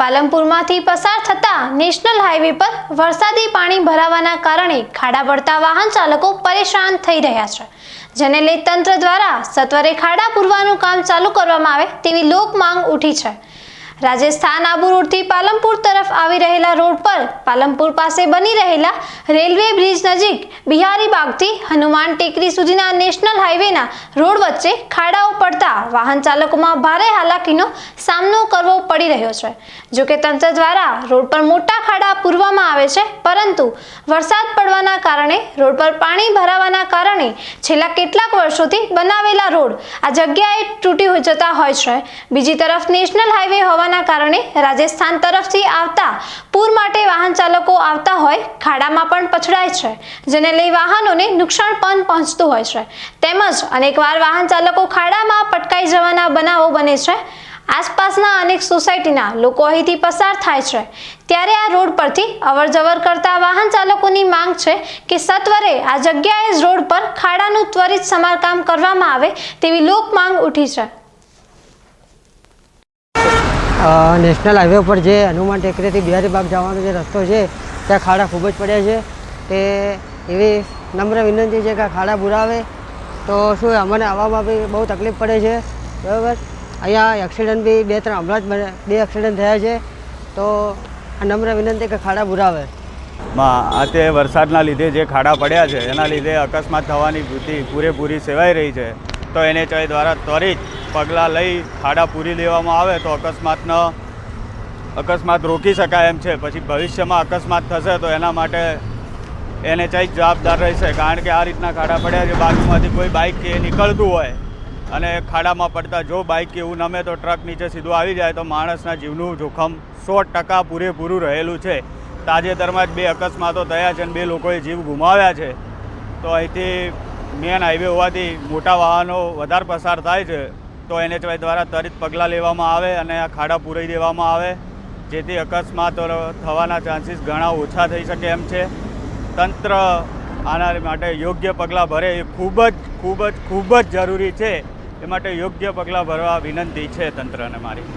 પાલનપુરમાંથી પસાર થતા national highway પર વરસાદી પાણી ભરાવાના કારણે ખાડા પડતા વાહન ચાલકો પરેશાન થઈ રહ્યા છે. જેને લઈ તંત્ર દ્વારા સત્વરે ખાડા પૂરવાનું કામ ચાલુ કરવામાં આવે તેવી લોક માંગ ઉઠી છે. રાજસ્થાન આબુ રોડથી પાલમપુર તરફ આવી રહેલા રોડ પર પાલમપુર પાસે બની રહેલા રેલવે બ્રિજ નજીક બિહારી બાગથી હનુમાન ટેકરી સુધીના નેશનલ હાઈવેના રોડ વચ્ચે ખાડાઓ પડતા વાહન ચાલકોમાં ભારે હાલાકીનો સામનો કરવો પડી રહ્યો છે. જો કે તંત્ર દ્વારા રોડ પર મોટા ખાડા પૂરવામાં આવે છે, પરંતુ વરસાદ પડવાના કારણે રોડ પર પાણી ભરાવાના કારણે છેલ્લા કેટલાક વર્ષોથી બનાવેલા રોડ આ જગ્યાએ તૂટી જતા હોય છે. બીજી તરફ નેશનલ હાઈવે હોવાના કારણે રાજસ્થાન તરફથી આવતા પૂર માટે વાહન ચાલકો આવતા હોય, ખાડામાં પણ પછડાય છે, જેને લઈ વાહનોને નુકસાન પણ પહોંચતું હોય છે. તેમજ અનેકવાર વાહન ચાલકો ખાડામાં પટકાઈ જવાના બનાવો બને છે. આસપાસના અનેક સોસાયટીના લોકો અહીંથી પસાર થાય છે. ત્યારે આ રોડ પરથી અવરજવર કરતા વાહન ચાલકોની માંગ છે કે સત્વરે આ જગ્યાએ જ રોડ પર ખાડાનું ત્વરિત સમારકામ કરવામાં આવે તેવી લોક માંગ ઉઠી છે. નેશનલ હાઈવે ઉપર જે હનુમાન ટેકરીથી બિહારી બાગ જવાનો જે રસ્તો છે, ત્યાં ખાડા ખૂબ જ પડ્યા છે. તે એવી નમ્ર વિનંતી છે કે ખાડા પુરાવે. તો શું અમને આવવામાં બી બહુ તકલીફ પડે છે? બરાબર? અહીંયા એક્સિડન્ટ બી બે ત્રણ હમણાં જ બે એક્સિડન્ટ થયા છે. તો આ નમ્ર વિનંતી કે ખાડા ભૂરાવે માં, આ તે વરસાદના લીધે જે ખાડા પડ્યા છે, એના લીધે અકસ્માત થવાની ભીતિ, પૂરેપૂરી સેવાઈ રહી છે. તો એનએચઆઈ દ્વારા ત્વરિત પગલાં લઈ ખાડા પૂરી લેવામાં આવે તો અકસ્માતનો, અકસ્માત રોકી શકાય એમ છે. પછી ભવિષ્યમાં અકસ્માત થશે તો એના માટે એનએચઆઈ જવાબદાર રહેશે. કારણ કે આ રીતના ખાડા પડ્યા છે, બાજુમાંથી કોઈ બાઇક કે નીકળતું હોય અને ખાડામાં પડતા જો બાઇક એવું નમે તો ટ્રક નીચે સીધું આવી જાય તો માણસના જીવનું જોખમ સો ટકા પૂરેપૂરું રહેલું છે. તાજેતરમાં જ બે અકસ્માતો થયા છે અને બે લોકોએ જીવ ગુમાવ્યા છે. તો અહીંથી મેન હાઈવે હોવાથી મોટા વાહનો વધારે પસાર થાય છે. તો એનએચવાય દ્વારા ત્વરિત પગલાં લેવામાં આવે અને આ ખાડા પૂરાઈ દેવામાં આવે, જેથી અકસ્માતો થવાના ચાન્સીસ ઘણા ઓછા થઈ શકે એમ છે. તંત્ર આના માટે યોગ્ય પગલાં ભરે એ ખૂબ જ ખૂબ જ ખૂબ જ જરૂરી છે. એ માટે યોગ્ય પગલાં ભરવા વિનંતી છે તંત્રને મારી.